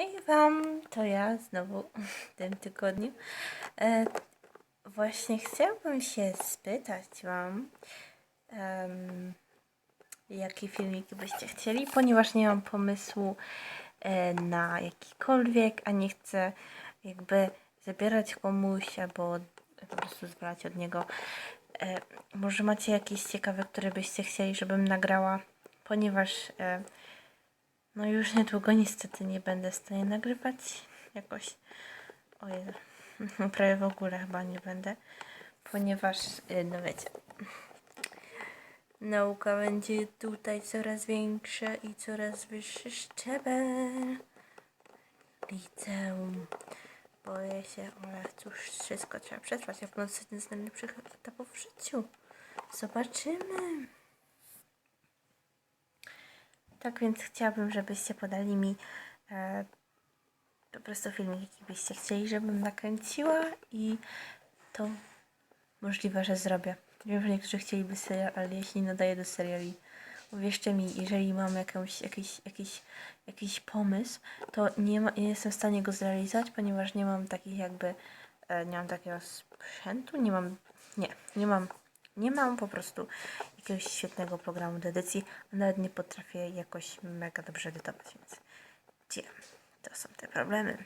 Hej Wam, to ja znowu w tym tygodniu. E, właśnie chciałabym się spytać Wam, em, jakie filmiki byście chcieli, ponieważ nie mam pomysłu e, na jakikolwiek, a nie chcę jakby zabierać komuś albo po prostu zbrać od niego. E, może macie jakieś ciekawe, które byście chcieli, żebym nagrała, ponieważ e, no już niedługo niestety nie będę w stanie nagrywać jakoś. O Jezu, prawie w ogóle chyba nie będę, ponieważ, y, no wiecie, nauka będzie tutaj coraz większa i coraz wyższy szczebel. Liceum. Boję się, ale cóż, wszystko trzeba przetrwać, a w nocy jeden z najlepszych etapów w życiu. Zobaczymy. Tak więc chciałabym, żebyście podali mi e, po prostu filmik, jaki byście chcieli, żebym nakręciła i to możliwe, że zrobię. Wiem, że niektórzy chcieliby serial, ale jeśli nadaję do seriali, uwierzcie mi, jeżeli mam jakąś, jakiś, jakiś, jakiś pomysł, to nie, ma, nie jestem w stanie go zrealizować, ponieważ nie mam takich jakby, e, nie mam takiego sprzętu, nie mam, nie, nie mam, nie mam po prostu jakiegoś świetnego programu do edycji, nawet nie potrafię jakoś mega dobrze edytować, więc gdzie to są te problemy.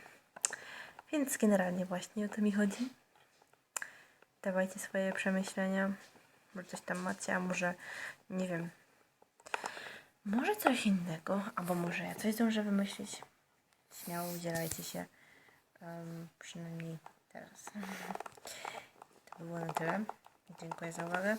Więc generalnie właśnie o to mi chodzi. Dawajcie swoje przemyślenia. Może coś tam macie, a może nie wiem. Może coś innego, albo może ja coś zdążę wymyślić. Śmiało udzielajcie się. em, przynajmniej teraz. To by było na tyle. Dziękuję za uwagę.